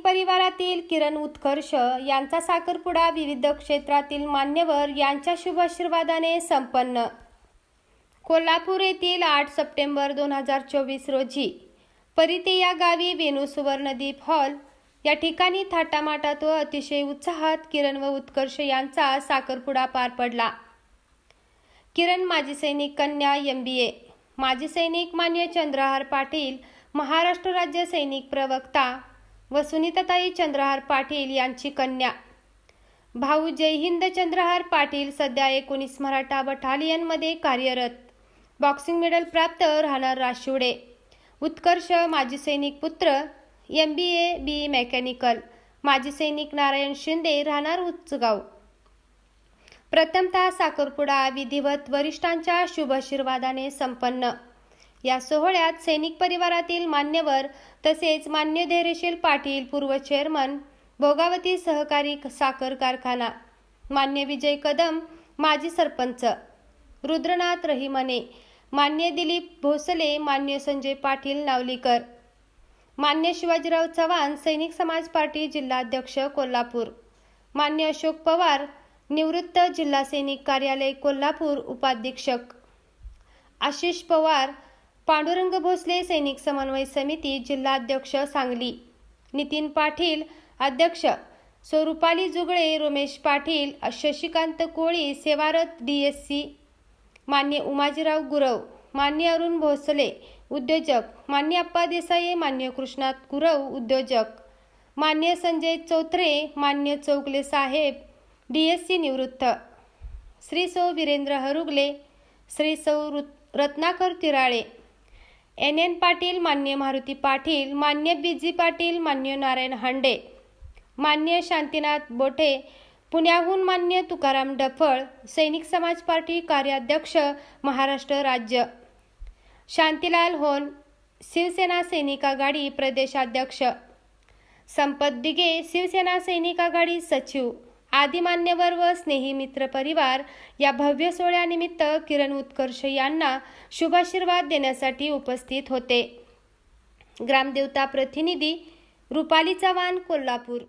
परिवारातील किरण उत्कर्ष यांचा साखरपुडा विविध क्षेत्रातील मान्यवर यांच्या शुभाशीर्वादाने संपन्न. कोल्हापूर येथील आठ सप्टेंबर दोन हजार चोवीस रोजी परिते या गावी वेणू सुवर्णदीप हॉल या ठिकाणी थाटामाटात व अतिशय उत्साहात किरण व उत्कर्ष यांचा साखरपुडा पार पडला. किरण माजी सैनिक कन्या एम बी ए माजी सैनिक मान्य चंद्रहार पाटील महाराष्ट्र राज्य सैनिक प्रवक्ता व सुनीताताई चंद्रहार पाटील यांची कन्या. भाऊ जय हिंद चंद्रहार पाटील सध्या एकोणीस मराठा बटालियनमध्ये कार्यरत. बॉक्सिंग मेडल प्राप्त राहणार राशिवडे. उत्कर्ष माजी सैनिक पुत्र M B A B mechanical. माजी सैनिक नारायण शिंदे राहणार उच्चगाव प्रथमतः साखरपुडा विधिवत वरिष्ठांच्या शुभाशीर्वादाने संपन्न. या सोहळ्यात सैनिक परिवारातील मान्यवर तसेच मान्य धैर्यशील पाटील पूर्व चेअरमन भोगावती सहकारी साखर कारखाना मान्य विजय कदम माजी सरपंच रुद्रनाथ रहिमने मान्य दिलीप भोसले मान्य संजय पाटील नावलीकर मान्य शिवाजीराव चव्हाण सैनिक समाज पार्टी जिल्हाध्यक्ष कोल्हापूर मान्य अशोक पवार निवृत्त जिल्हा सैनिक कार्यालय कोल्हापूर उपाधीक्षक आशिष पवार पांडुरंग भोसले सैनिक समन्वय समिती जिल्हाध्यक्ष सांगली. नितीन पाटील अध्यक्ष. स्वरूपाली जुगळे रमेश पाटील शशिकांत कोळी सेवारत डी एस सी मान्य उमाजीराव गुरव मान्य अरुण भोसले उद्योजक. मान्य अप्पा देसाई मान्य कृष्णात गुरव उद्योजक. मान्य संजय चौथरे मान्य चौगले साहेब डी एस सी निवृत्त. श्री सौ वीरेंद्र हरुगले श्री सौ रत्नाकर तिराळे. एन एन पाटील मान्य मारुती पाटील मान्य बी जी पाटील मान्य नारायण हांडे मान्य शांतीनाथ बोठे पुण्याहून मान्य तुकाराम डफळ सैनिक समाज पार्टी कार्याध्यक्ष महाराष्ट्र राज्य. शांतीलाल होन शिवसेना सैनिक आघाडी प्रदेशाध्यक्ष. संपत दिगे शिवसेना सैनिक आघाडी सचिव. आदी मान्यवर व स्नेही मित्र परिवार या भव्य सोहळ्यानिमित्त किरण उत्कर्ष यांना शुभाशीर्वाद देण्यासाठी उपस्थित होते. ग्रामदेवता प्रतिनिधी रुपाली चव्हाण कोल्हापूर